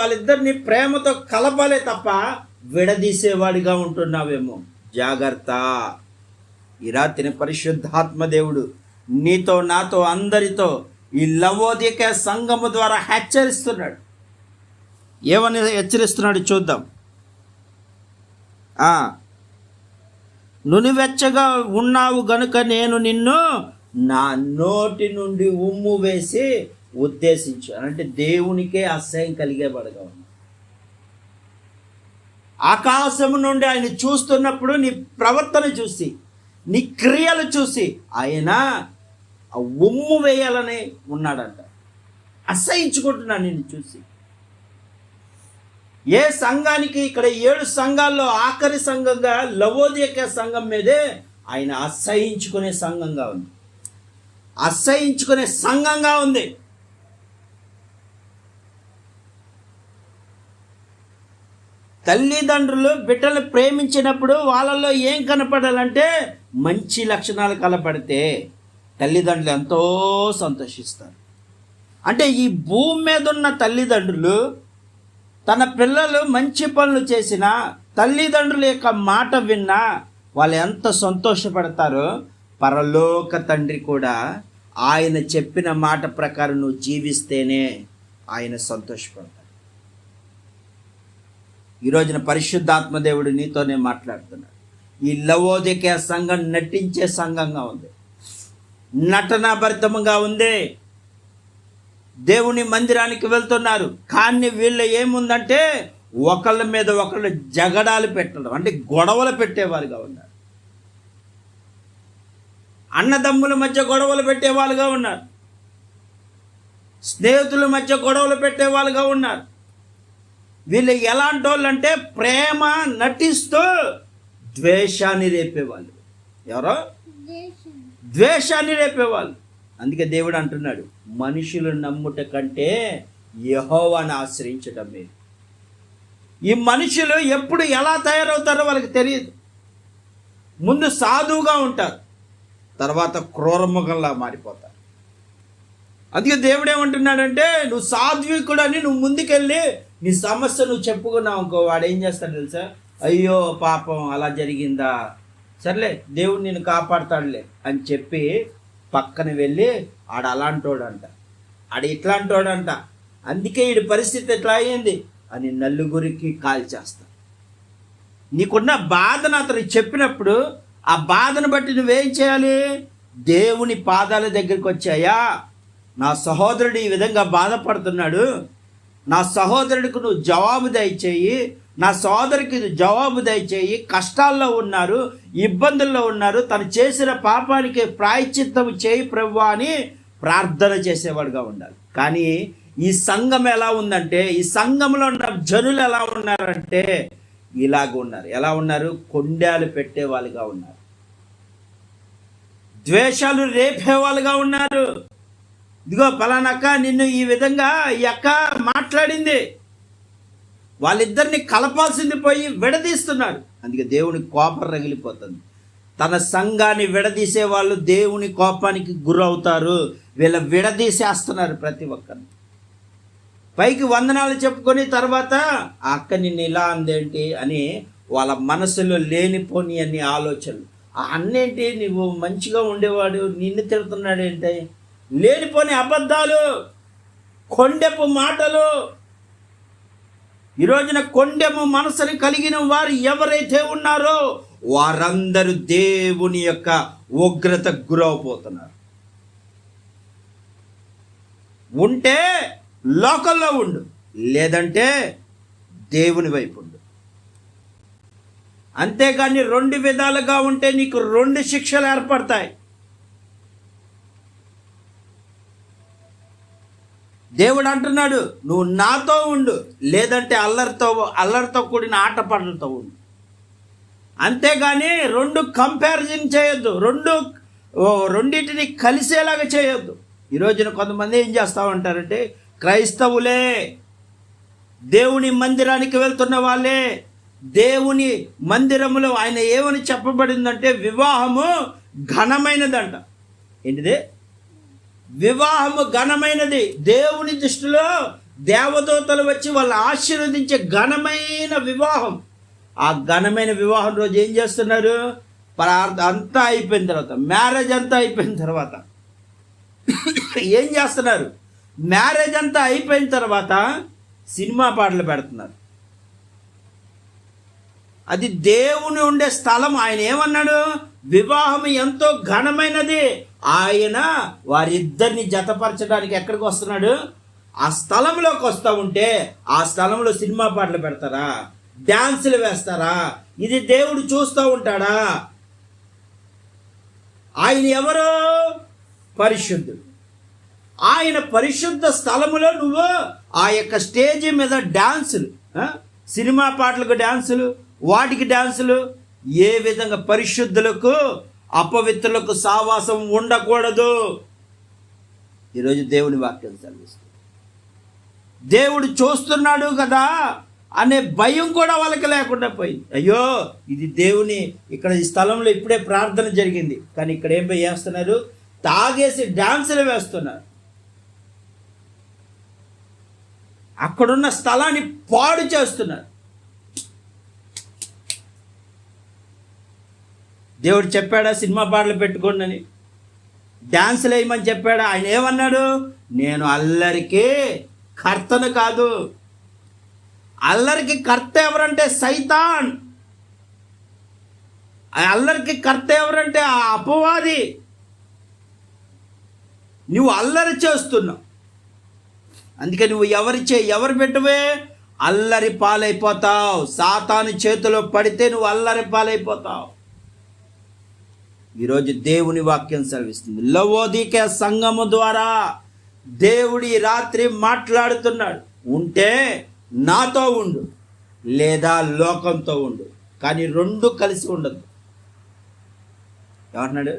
వాళ్ళిద్దరిని ప్రేమతో కలపాలే తప్ప విడదీసేవాడిగా ఉంటున్నావేమో. జాగ్రత్త. ఈ రాత్రిని పరిశుద్ధాత్మ దేవుడు నీతో నాతో అందరితో ఈ లవోదిక సంఘము ద్వారా హెచ్చరిస్తున్నాడు. ఏమని హెచ్చరిస్తున్నాడు చూద్దాం. ఆ, నునివెచ్చగా ఉన్నావు గనుక నేను నిన్ను నా నోటి నుండి ఉమ్ము వేసి ఉద్దేశించాను అంటే దేవునికే అసహ్యం కలిగేవాడుగా ఉంది ఆకాశము నుండి ఆయన చూస్తున్నప్పుడు నీ ప్రవర్తన చూసి నీ క్రియలు చూసి ఆయన ఆ ఉమ్ము వేయాలని ఉన్నాడంట. అసహించుకుంటున్నాను నిన్ను చూసి. ఏ సంఘానికి ఇక్కడ ఏడు సంఘాల్లో ఆఖరి సంఘంగా లవోదిక సంఘం మీదే ఆయన అసహించుకునే సంఘంగా ఉంది. అసహించుకునే సంఘంగా ఉంది. తల్లిదండ్రులు బిడ్డలు ప్రేమించినప్పుడు వాళ్ళల్లో ఏం కనపడాలంటే మంచి లక్షణాలు కనపడితే తల్లిదండ్రులు ఎంతో సంతోషిస్తారు. అంటే ఈ భూమి మీద ఉన్న తల్లిదండ్రులు తన పిల్లలు మంచి పనులు చేసినా తల్లిదండ్రుల యొక్క మాట విన్నా వాళ్ళు ఎంత సంతోషపడతారో పరలోక తండ్రి కూడా ఆయన చెప్పిన మాట ప్రకారం నువ్వు జీవిస్తేనే ఆయన సంతోషపడతారు ఈ రోజున పరిశుద్ధాత్మ నీతోనే మాట్లాడుతున్నాడు. ఈ లవోదిక సంఘం నటించే సంఘంగా ఉంది. నటనాభరితముగా ఉంది. దేవుని మందిరానికి వెళ్తున్నారు. కానీ వీళ్ళు ఏముందంటే ఒకళ్ళ మీద ఒకళ్ళు జగడాలు పెట్టడం. అంటే గొడవలు పెట్టేవారుగా ఉన్నారు. అన్నదమ్ముల మధ్య గొడవలు పెట్టేవాళ్ళుగా ఉన్నారు. స్నేహితుల మధ్య గొడవలు పెట్టేవాళ్ళుగా ఉన్నారు. వీళ్ళు ఎలాంటి వాళ్ళు అంటే ప్రేమ నటిస్తూ ద్వేషాన్ని రేపేవాళ్ళు. ఎవరో? ద్వేషాన్ని రేపేవాళ్ళు. అందుకే దేవుడు అంటున్నాడు మనుషులు నమ్ముట కంటే యహోవాని ఆశ్రయించడం మీరు ఈ మనుషులు ఎప్పుడు ఎలా తయారవుతారో వాళ్ళకి తెలియదు. ముందు సాధువుగా ఉంటారు తర్వాత క్రూరముఖంలా మారిపోతారు. అందుకే దేవుడు ఏమంటున్నాడంటే నువ్వు సాధ్వికుడని నువ్వు ముందుకెళ్ళి నీ సమస్య నువ్వు చెప్పుకున్నావు అనుకో వాడు ఏం చేస్తాడు తెలుసా? అయ్యో పాపం అలా జరిగిందా? సర్లే దేవుడు నిన్ను కాపాడుతాడులే అని చెప్పి పక్కన వెళ్ళి ఆడ అలాంటోడంట. ఆడ ఇట్లాంటోడంట. అందుకే ఈ పరిస్థితి ఎట్లా అయ్యింది? అని నలుగురికి కాల్ చేస్తా. నీకున్న బాధను అతను చెప్పినప్పుడు ఆ బాధను బట్టి నువ్వేం చేయాలి? దేవుని పాదాల దగ్గరికి వచ్చాయా నా సహోదరుడు ఈ విధంగా బాధపడుతున్నాడు. నా సహోదరుడికి నువ్వు జవాబు దయచేయి నా సోదరికి జవాబు దయచేయి కష్టాల్లో ఉన్నారు ఇబ్బందుల్లో ఉన్నారు తను చేసిన పాపానికి ప్రాయశ్చిత్తము చేయి ప్రభు అని ప్రార్థన చేసేవాడుగా ఉండాలి. కానీ ఈ సంఘం ఎలా ఉందంటే ఈ సంఘంలో ఉన్న జనులు ఎలా ఉన్నారంటే ఇలాగ ఉన్నారు. ఎలా ఉన్నారు? కొండాలు పెట్టే వాళ్ళుగా ఉన్నారు. ద్వేషాలు రేపే వాళ్ళుగా ఉన్నారు. ఇదిగో పలానక్క నిన్ను ఈ విధంగా ఈ అక్క మాట్లాడింది. వాళ్ళిద్దరిని కలపాల్సింది పోయి విడదీస్తున్నారు అందుకే దేవుని కోపం రగిలిపోతుంది. తన సంఘాన్ని విడదీసే వాళ్ళు దేవుని కోపానికి గురవుతారు. వీళ్ళ విడదీసేస్తున్నారు ప్రతి ఒక్కరిని పైకి వందనాలు చెప్పుకొని తర్వాత ఆ అక్క నిన్ను ఇలా అందేంటి? అని వాళ్ళ మనసులో లేనిపోని అన్ని ఆలోచనలు. ఆ అన్నేంటి? నువ్వు మంచిగా ఉండేవాడు నిన్ను తిడుతున్నాడు ఏంటి లేనిపోని అబద్ధాలు కొండెపు మాటలు ఈ రోజున కొండెము మనసుని కలిగిన వారు ఎవరైతే ఉన్నారో వారందరూ దేవుని యొక్క ఉగ్రత గురవపోతున్నారు ఉంటే లోకల్లో ఉండు లేదంటే దేవుని వైపు ఉండు. అంతేగాని రెండు విధాలుగా ఉంటే నీకు రెండు శిక్షలు ఏర్పడతాయి. దేవుడు అంటున్నాడు నువ్వు నాతో ఉండు లేదంటే అల్లరితో అల్లరితో కూడిన ఆటపాటలతో ఉండు. అంతేగాని రెండు కంపారిజన్ చేయొద్దు రెండు ఓ, రెండింటిని కలిసేలాగా చేయొద్దు. ఈ రోజున కొంతమంది ఏం చేస్తూ ఉంటారంటే క్రైస్తవులే దేవుని మందిరానికి వెళ్తున్న వాళ్ళే దేవుని మందిరములో ఆయన ఏమని చెప్పబడిందంటే వివాహము ఘనమైనదంట. ఏంటిదే? వివాహము ఘనమైనది. దేవుని దృష్టిలో దేవదూతలు వచ్చి వాళ్ళు ఆశీర్వదించే ఘనమైన వివాహం. ఆ ఘనమైన వివాహం రోజు ఏం చేస్తున్నారు? ప్రార్థ అంతా అయిపోయిన తర్వాత మ్యారేజ్ అంతా అయిపోయిన తర్వాత. ఏం చేస్తున్నారు? మ్యారేజ్ అంతా అయిపోయిన తర్వాత సినిమా పాటలు పెడుతున్నారు. అది దేవుని ఉండే స్థలం. ఆయన ఏమన్నాడు? వివాహం ఎంతో ఘనమైనది. ఆయన వారిద్దరిని జతపరచడానికి ఎక్కడికి వస్తున్నాడు? ఆ స్థలంలోకి వస్తూ ఉంటే ఆ స్థలంలో సినిమా పాటలు పెడతారా? డ్యాన్సులు వేస్తారా? ఇది దేవుడు చూస్తూ ఉంటాడా? ఆయన ఎవరు? పరిశుద్ధుడు. ఆయన పరిశుద్ధ స్థలములో నువ్వు ఆ యొక్క స్టేజ్ మీద డ్యాన్సులు సినిమా పాటలకు డ్యాన్సులు వాటికి డ్యాన్సులు ఏ విధంగా పరిశుద్ధులకు అపవిత్రులకు సావాసం ఉండకూడదు. ఈరోజు దేవుని వాక్యం చదివిస్తుంది. దేవుడు చూస్తున్నాడు కదా అనే భయం కూడా వాళ్ళకి లేకుండా పోయింది. అయ్యో ఇది దేవుని ఇక్కడ ఈ స్థలంలో ఇప్పుడే ప్రార్థన జరిగింది. కానీ ఇక్కడ ఏం చేస్తున్నారు? తాగేసి డాన్సులు వేస్తున్నారు. అక్కడున్న స్థలాన్ని పాడు చేస్తున్నారు. దేవుడు చెప్పాడా సినిమా పాటలు పెట్టుకోండి అని డ్యాన్సులు వేయమని చెప్పాడా ఆయన ఏమన్నాడు? నేను అల్లరికి కర్తను కాదు. అల్లరికి కర్త ఎవరంటే సైతాన్. ఆ అల్లరికి కర్త ఎవరంటే ఆ అపవాది. నువ్వు అల్లరి చేస్తున్నావు. అందుకే నువ్వు ఎవరి చే ఎవరు పెట్టవే? అల్లరి పాలైపోతావు. సాతాను చేతిలో పడితే నువ్వు అల్లరి పాలైపోతావు. ఈరోజు దేవుని వాక్యం సెలవిస్తుంది. లవోదికే సంఘము ద్వారా దేవుడి రాత్రి మాట్లాడుతున్నాడు. ఉంటే నాతో ఉండు లేదా లోకంతో ఉండు కానీ రెండు కలిసి ఉండదు ఏమంటున్నాడు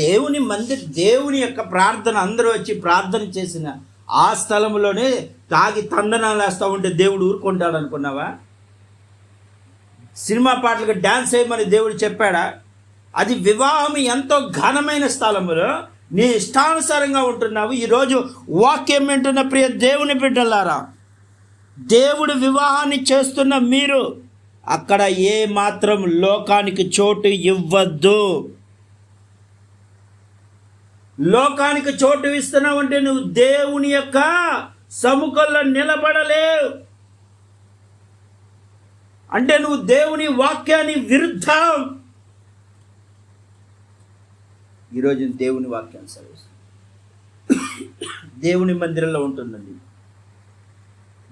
దేవుని మందిర్ దేవుని యొక్క ప్రార్థన. అందరూ వచ్చి ప్రార్థన చేసిన ఆ స్థలంలోనే తాగి తందనాలు వేస్తూ ఉంటే దేవుడు ఊరుకుంటాడు అనుకున్నావా? సినిమా పాటలకు డ్యాన్స్ చేయమని దేవుడు చెప్పాడా? అది వివాహం ఎంతో ఘనమైన స్థలములో నీ ఇష్టానుసారంగా ఉంటున్నావు. ఈరోజు వాక్యం వింటున్న ప్రియ దేవుని బిడ్డలారా దేవుడు వివాహాన్ని చేస్తున్న మీరు అక్కడ ఏ మాత్రం లోకానికి చోటు ఇవ్వద్దు. లోకానికి చోటు ఇస్తున్నావు అంటే నువ్వు దేవుని యొక్క సముఖంలో నిలబడలేవు. అంటే నువ్వు దేవుని వాక్యాన్ని విరుద్ధం. ఈరోజు దేవుని వాక్యాన్ని సర్విస్తుంది దేవుని మందిరంలో ఉంటుందండి.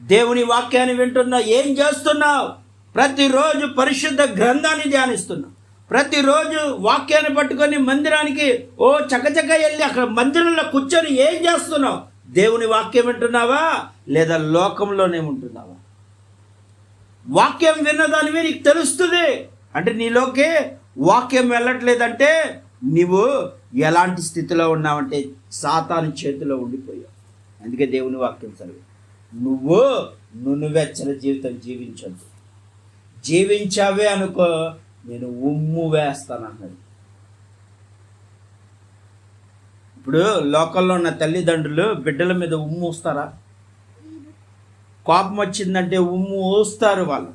దేవుని వాక్యాన్ని వింటున్నా ఏం చేస్తున్నావు? ప్రతిరోజు పరిశుద్ధ గ్రంథాన్ని ధ్యానిస్తున్నావు ప్రతిరోజు వాక్యాన్ని పట్టుకొని మందిరానికి ఓ చకచక వెళ్ళి అక్కడ మందిరంలో కూర్చొని ఏం చేస్తున్నావు? దేవుని వాక్యం వింటున్నావా? లేదా లోకంలోనే ఉంటున్నావా? వాక్యం విన్నదానివి నీకు తెలుస్తుంది. అంటే నీలోకి వాక్యం వెళ్ళట్లేదంటే నువ్వు ఎలాంటి స్థితిలో ఉన్నావంటే సాతాను చేతిలో ఉండిపోయావు. అందుకే దేవుని వాక్యం చదివి. నువ్వు నునువెచ్చల జీవితం జీవించద్దు. జీవించావే అనుకో నేను ఉమ్ము వేస్తాను అన్నాడు ఇప్పుడు లోకల్లో ఉన్న తల్లిదండ్రులు బిడ్డల మీద ఉమ్ము వస్తారా? కోపం వచ్చిందంటే ఉమ్ము ఓస్తారు వాళ్ళు.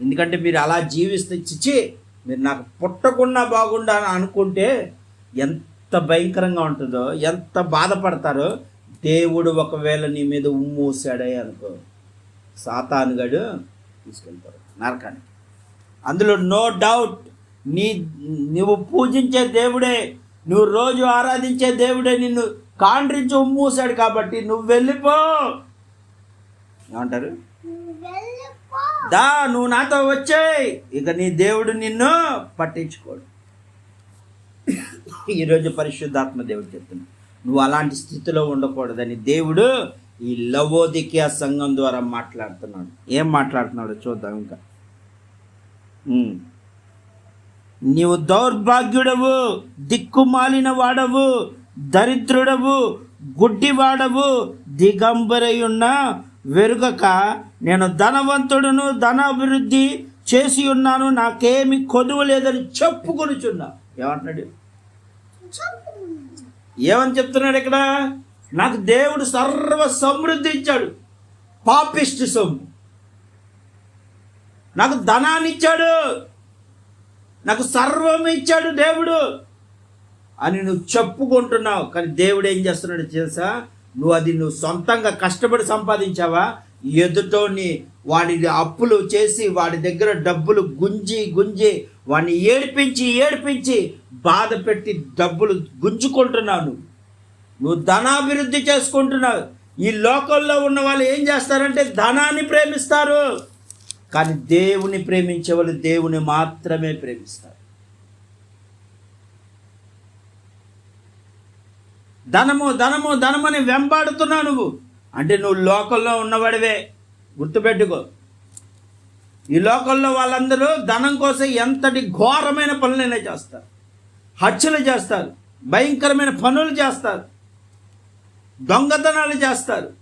ఎందుకంటే మీరు అలా జీవిస్తే చిచి మీరు నాకు పుట్టకుండా బాగుండా అనుకుంటే ఎంత భయంకరంగా ఉంటుందో ఎంత బాధపడతారో దేవుడు ఒకవేళ నీ మీద ఉమ్మూసాడే అనుకో. సాతానుగాడు తీసుకెళ్తారు నరకానికి. అందులో నో డౌట్ నీ నువ్వు పూజించే దేవుడే నువ్వు రోజు ఆరాధించే దేవుడే నిన్ను కాండ్రించి ఉమ్మూసాడు కాబట్టి నువ్వు వెళ్ళిపో. ఏమంటారు? దా నువ్వు నాతో వచ్చేయ్ ఇక నీ దేవుడు నిన్ను పట్టించుకోడు. ఈరోజు పరిశుద్ధాత్మ దేవుడు చెప్తున్నా నువ్వు అలాంటి స్థితిలో ఉండకూడదని దేవుడు ఈ లవోదికీయ సంఘం ద్వారా మాట్లాడుతున్నాడు. ఏం మాట్లాడుతున్నాడో చూద్దాం ఇంకా. నీవు దౌర్భాగ్యుడవు దిక్కుమాలిన వాడవు దరిద్రుడవు గుడ్డివాడవు దిగంబరయున్న వెరుగక నేను ధనవంతుడును ధనాభివృద్ధి చేసి ఉన్నాను నాకేమి కొదువు లేదని చెప్పుకొనిచున్నా. ఏమంటున్నాడు? ఏమని చెప్తున్నాడు ఇక్కడ? నాకు దేవుడు సర్వ సమృద్ధి ఇచ్చాడు. పాపిస్ట్ సొమ్ము. నాకు ధనాన్ని ఇచ్చాడు. నాకు సర్వం ఇచ్చాడు దేవుడు. అని నువ్వు చెప్పుకుంటున్నావు. కానీ దేవుడు ఏం చేస్తున్నాడు తెలుసా? నువ్వు అది నువ్వు సొంతంగా కష్టపడి సంపాదించావా? ఎదుటోని వాడి అప్పులు చేసి వాడి దగ్గర డబ్బులు గుంజి గుంజి వాడిని ఏడిపించి ఏడిపించి బాధ పెట్టి డబ్బులు గుంజుకుంటున్నావు నువ్వు. ధనాభివృద్ధి చేసుకుంటున్నావు. ఈ లోకంలో ఉన్న వాళ్ళు ఏం చేస్తారంటే ధనాన్ని ప్రేమిస్తారు. కానీ దేవుని ప్రేమించే వాళ్ళు దేవుని మాత్రమే ప్రేమిస్తారు. ధనము ధనము ధనమని వెంబాడుతున్నావు నువ్వు. అంటే నువ్వు లోకంలో ఉన్నవాడివే. గుర్తుపెట్టుకో. ఈ లోకంలో వాళ్ళందరూ ధనం కోసం ఎంతటి ఘోరమైన పనులైనా చేస్తారు. హత్యలు చేస్తారు. భయంకరమైన పనులు చేస్తారు. దొంగతనాలు చేస్తారు.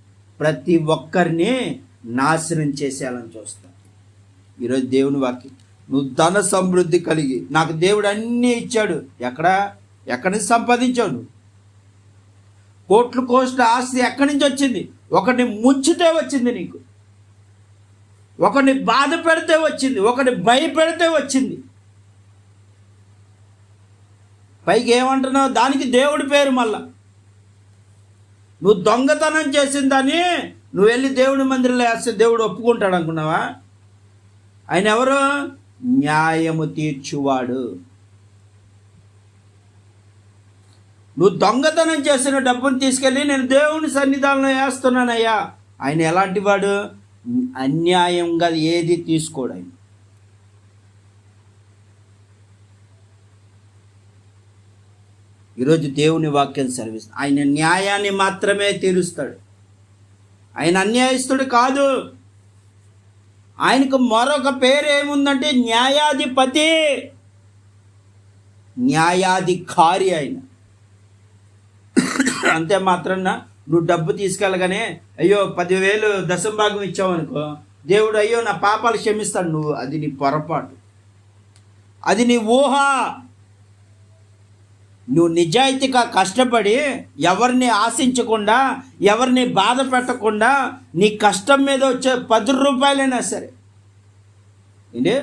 ప్రతి ఒక్కరిని నాశనం చేసేయాలని చూస్తారు. ఈరోజు దేవుని వాక్యం. నువ్వు ధన సమృద్ధి కలిగి నాకు దేవుడు అన్నీ ఇచ్చాడు. ఎక్కడ? ఎక్కడి నుంచి సంపాదించావు నువ్వు? కోట్లు కోసిన ఆస్తి ఎక్కడి నుంచి వచ్చింది? ఒకరిని ముంచితే వచ్చింది నీకు. ఒకరిని బాధ పెడితే వచ్చింది. ఒకరిని భయపెడితే వచ్చింది. పైకి ఏమంటున్నావు? దానికి దేవుడి పేరు మళ్ళా. నువ్వు దొంగతనం చేసిందని నువ్వు వెళ్ళి దేవుడి మందిరంలో వేస్తే దేవుడు ఒప్పుకుంటాడు అనుకున్నావా? ఆయన ఎవరు? న్యాయము తీర్చువాడు. నువ్వు దొంగతనం చేసిన డబ్బును తీసుకెళ్ళి నేను దేవుని సన్నిధానంలో వేస్తున్నానయ్యా. ఆయన ఎలాంటి వాడు? అన్యాయంగా ఏది తీసుకోడు ఆయన. ఈరోజు దేవుని వాక్యం సర్వీస్ ఆయన న్యాయాన్ని మాత్రమే తీరుస్తాడు. ఆయన అన్యాయస్తుడు కాదు. ఆయనకు మరొక పేరు ఏముందంటే న్యాయాధిపతి. న్యాయాధికారి ఆయన. అంతే మాత్రాన నువ్వు డబ్బు తీసుకెళ్ళగానే అయ్యో పదివేలు దశంభాగం ఇచ్చావనుకో దేవుడు అయ్యో నా పాపాలు క్షమిస్తాడు నువ్వు. అది నీ పొరపాటు. అది నీ ఊహ. నువ్వు నిజాయితీగా కష్టపడి ఎవరిని ఆశించకుండా ఎవరిని బాధ పెట్టకుండా నీ కష్టం మీద వచ్చే పది రూపాయలైనా సరే. ఏంటి?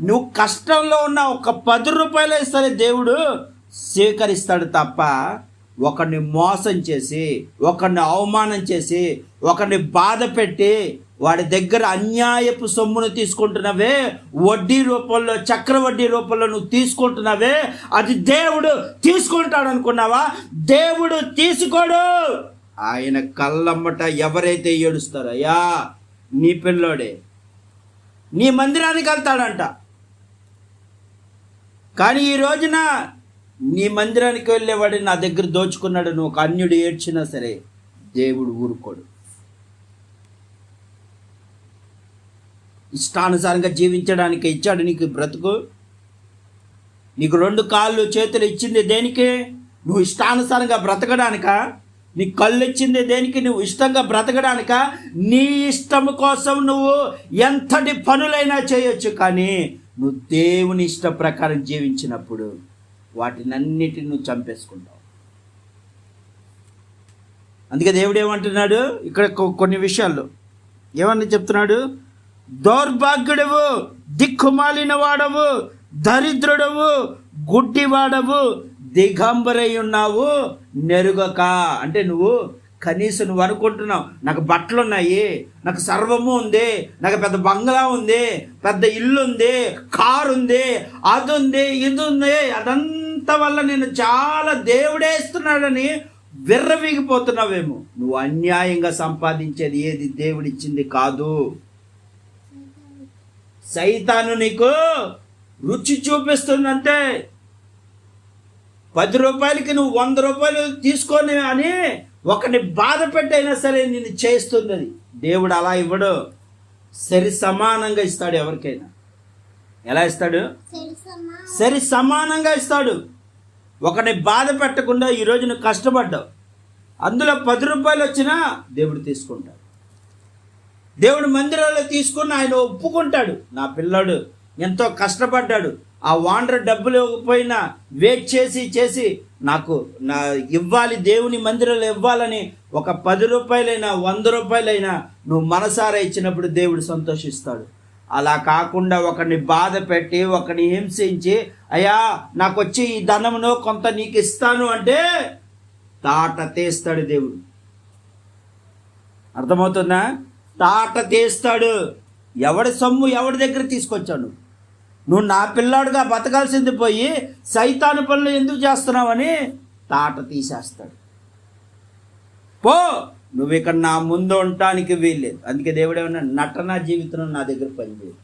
నువ్వు కష్టంలో ఉన్న ఒక పది రూపాయలు సరే దేవుడు స్వీకరిస్తాడు తప్ప ఒకరిని మోసం చేసి ఒకరిని అవమానం చేసి ఒకరిని బాధ పెట్టి వాడి దగ్గర అన్యాయపు సొమ్మును తీసుకుంటున్నవే వడ్డీ రూపంలో చక్రవడ్డీ రూపంలో నువ్వు తీసుకుంటున్నావే అది దేవుడు తీసుకుంటాడు అనుకున్నావా దేవుడు తీసుకోడు! ఆయన కళ్ళమ్మట ఎవరైతే ఏడుస్తారో అయ్యా నీ పిల్లోడే నీ మందిరానికి వెళ్తాడంట. కానీ ఈ రోజున నీ మందిరానికి వెళ్ళేవాడు నా దగ్గర దోచుకున్నాడు నువ్వు ఒక అన్యుడు ఏడ్చినా సరే దేవుడు ఊరుకోడు. ఇష్టానుసారంగా జీవించడానికి ఇచ్చాడు నీకు బ్రతుకు. నీకు రెండు కాళ్ళు చేతులు ఇచ్చింది దేనికి? నువ్వు ఇష్టానుసారంగా బ్రతకడానిక? నీ కళ్ళు ఇచ్చింది దేనికి? నువ్వు ఇష్టంగా బ్రతకడానిక? నీ ఇష్టం కోసం నువ్వు ఎంతటి పనులైనా చేయొచ్చు కానీ నువ్వు దేవుని ఇష్ట ప్రకారం జీవించినప్పుడు వాటినన్నిటిని నువ్వు చంపేసుకుంటావు అందుకే దేవుడు ఏమంటున్నాడు? ఇక్కడ కొన్ని విషయాల్లో ఏమని చెప్తున్నాడు? దౌర్భాగ్యుడవు దిక్కుమాలిన వాడవు దరిద్రుడవు గుడ్డివాడవు దిగంబరై ఉన్నావు నెరుగక. అంటే నువ్వు కనీసం నువ్వు అనుకుంటున్నావు నాకు బట్టలు ఉన్నాయి నాకు సర్వము ఉంది నాకు పెద్ద బంగ్లా ఉంది పెద్ద ఇల్లు ఉంది కారు ఉంది అది ఉంది ఇది ఉంది అదంతా వల్ల నేను చాలా దేవుడే ఇస్తున్నాడని విర్రవీగిపోతున్నావేమో. నువ్వు అన్యాయంగా సంపాదించేది ఏది దేవుడిచ్చింది కాదు. సైతాను నీకు రుచి చూపిస్తుందంటే పది రూపాయలకి నువ్వు వంద రూపాయలు తీసుకొని అని ఒకరిని బాధ పెట్టైనా సరే నిన్ను చేస్తుంది అది దేవుడు అలా ఇవ్వడు. సరి సమానంగా ఇస్తాడు ఎవరికైనా. ఎలా ఇస్తాడు? సరి సమానంగా ఇస్తాడు. ఒకరిని బాధ పెట్టకుండా ఈరోజు నువ్వు కష్టపడ్డావు. అందులో పది రూపాయలు వచ్చినా దేవుడు తీసుకుంటాడు. దేవుడు మందిరాల్లో తీసుకుని ఆయన ఒప్పుకుంటాడు. నా పిల్లాడు ఎంతో కష్టపడ్డాడు. ఆ వాండర్ డబ్బులు ఇవ్వకపోయినా వెయిట్ చేసి చేసి నాకు నా ఇవ్వాలి దేవుని మందిరంలో ఇవ్వాలని ఒక పది రూపాయలైనా వంద రూపాయలైనా నువ్వు మనసారా ఇచ్చినప్పుడు దేవుడు సంతోషిస్తాడు. అలా కాకుండా ఒకరిని బాధ పెట్టి ఒకరిని హింసించి అయ్యా నాకు వచ్చి ఈ ధనమును కొంత నీకు ఇస్తాను అంటే తాట తీస్తాడు దేవుడు. అర్థమవుతుందా? తాట తీస్తాడు. ఎవడి సొమ్ము ఎవడి దగ్గర తీసుకొచ్చాడు? నువ్వు నా పిల్లాడుగా బతకాల్సింది పోయి సైతాను పనులు ఎందుకు చేస్తున్నావని తాట తీసేస్తాడు. పో! నువ్వు ఇక్కడ నా ముందు ఉండటానికి వీల్లేదు. అందుకే దేవుడు ఏమన్నా నటన జీవితం నా దగ్గర పనిచేయదు.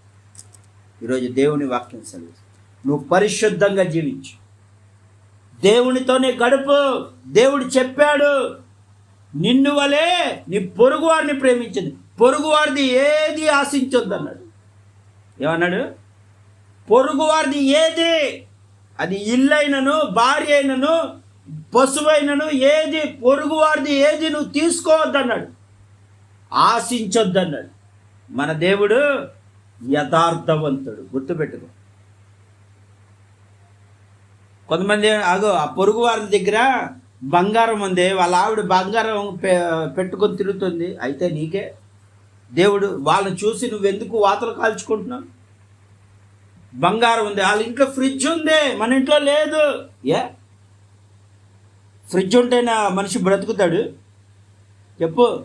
ఈరోజు దేవుని వాక్యం సెలవు. నువ్వు పరిశుద్ధంగా జీవించు. దేవునితోనే గడుపు. దేవుడు చెప్పాడు నిన్ను వలే నీ పొరుగువారిని ప్రేమించింది. పొరుగువారిది ఏది ఆశించొద్దు అన్నాడు ఏమన్నాడు? పొరుగువారిది ఏది? అది ఇల్లైనను భార్య అయినను పశువైనను ఏది పొరుగువారిది ఏది నువ్వు తీసుకోవద్దన్నాడు. ఆశించొద్దన్నాడు. మన దేవుడు యథార్థవంతుడు. గుర్తుపెట్టుకో. కొంతమంది అగో ఆ పొరుగు వారి దగ్గర బంగారం ఉంది. వాళ్ళ ఆవిడ బంగారం పె- పెట్టుకొని తిరుగుతుంది. అయితే నీకే. దేవుడు వాళ్ళని చూసి నువ్వెందుకు వాతలు కాల్చుకుంటున్నావు? బంగారం ఉంది. వాళ్ళ ఇంట్లో ఫ్రిడ్జ్ ఉంది. మన ఇంట్లో లేదు. ఏ? ఫ్రిడ్జ్ ఉంటేనే మనిషి బ్రతుకుతాడు. చెప్పు.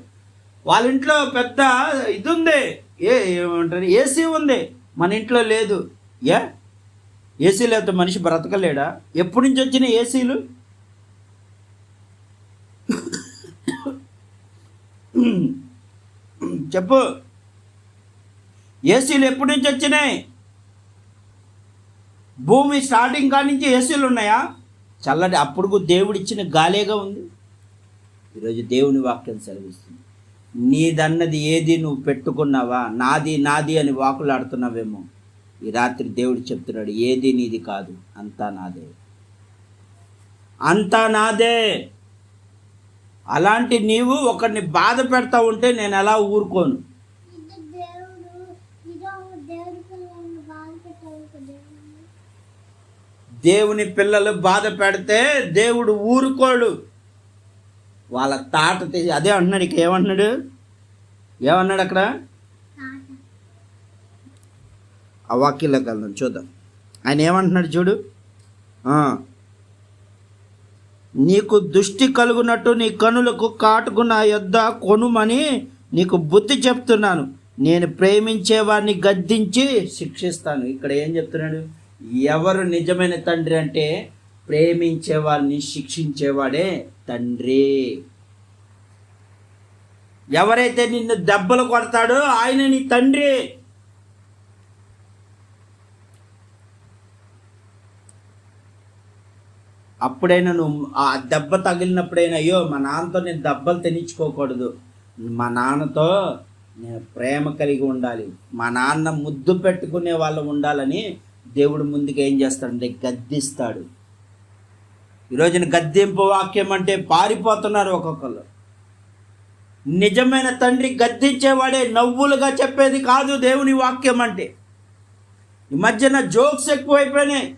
వాళ్ళ ఇంట్లో పెద్ద ఇది ఉంది ఏ ఏమంటారు? ఏసీ ఉంది. మన ఇంట్లో లేదు. ఏ? ఏసీ లేకపోతే మనిషి బ్రతకలేడా? ఎప్పటి నుంచి వచ్చిన ఏసీలు? చెప్పు. ఏసీలు ఎప్పటి నుంచి వచ్చినాయి? భూమి స్టార్టింగ్ కాడి నుంచి ఏసీలు ఉన్నాయా? చల్లటి అప్పుడు దేవుడిచ్చిన గాలేగా ఉంది. ఈరోజు దేవుని వాక్యం సెలవిస్తుంది. నీదన్నది ఏది నువ్వు పెట్టుకున్నావా? నాది నాది అని వాకులాడుతున్నావేమో ఈ రాత్రి దేవుడు చెప్తున్నాడు ఏది నీది కాదు అంతా నాదే. అంతా నాదే. అలాంటి నీవు ఒకరిని బాధ పెడతా ఉంటే నేను ఎలా ఊరుకోను ఇది దేవుడు ఇదో దేవుడి పిల్లల్ని బాధ పెట్టాలి దేవుడు దేవుని పిల్లలు బాధ పెడితే దేవుడు ఊరుకోడు. వాళ్ళ తాట తీసి అదే అంటున్నాడు ఇక ఏమంటున్నాడు? ఏమన్నాడు అక్కడ? ఆ వాక్యంలోకి వెళ్దాం చూద్దాం. ఆయన ఏమంటున్నాడు చూడు? నీకు దృష్టి కలుగునట్టు నీ కనులకు కాటుకు నా యొద్ద కొనుమని నీకు బుద్ధి చెప్తున్నాను. నేను ప్రేమించే వారిని గద్దించి శిక్షిస్తాను. ఇక్కడ ఏం చెప్తున్నాడు? ఎవరు నిజమైన తండ్రి అంటే ప్రేమించే వారిని శిక్షించేవాడే తండ్రి. ఎవరైతే నిన్ను దెబ్బలు కొడతాడో ఆయన నీ తండ్రి. అప్పుడైనా నువ్వు ఆ దెబ్బ తగిలినప్పుడైనా అయ్యో మా నాన్నతో నేను దెబ్బలు తినించుకోకూడదు. మా నాన్నతో నేను ప్రేమ కలిగి ఉండాలి. మా నాన్న ముద్దు పెట్టుకునే వాళ్ళు ఉండాలని దేవుడు ముందుకు ఏం చేస్తాడంటే గద్దిస్తాడు. ఈరోజున గద్దింపు వాక్యం అంటే పారిపోతున్నారు ఒక్కొక్కరు నిజమైన తండ్రి గద్దించేవాడే నవ్వులుగా చెప్పేది కాదు దేవుని వాక్యం అంటే. ఈ మధ్యన జోక్స్ ఎక్కువైపోయినాయి.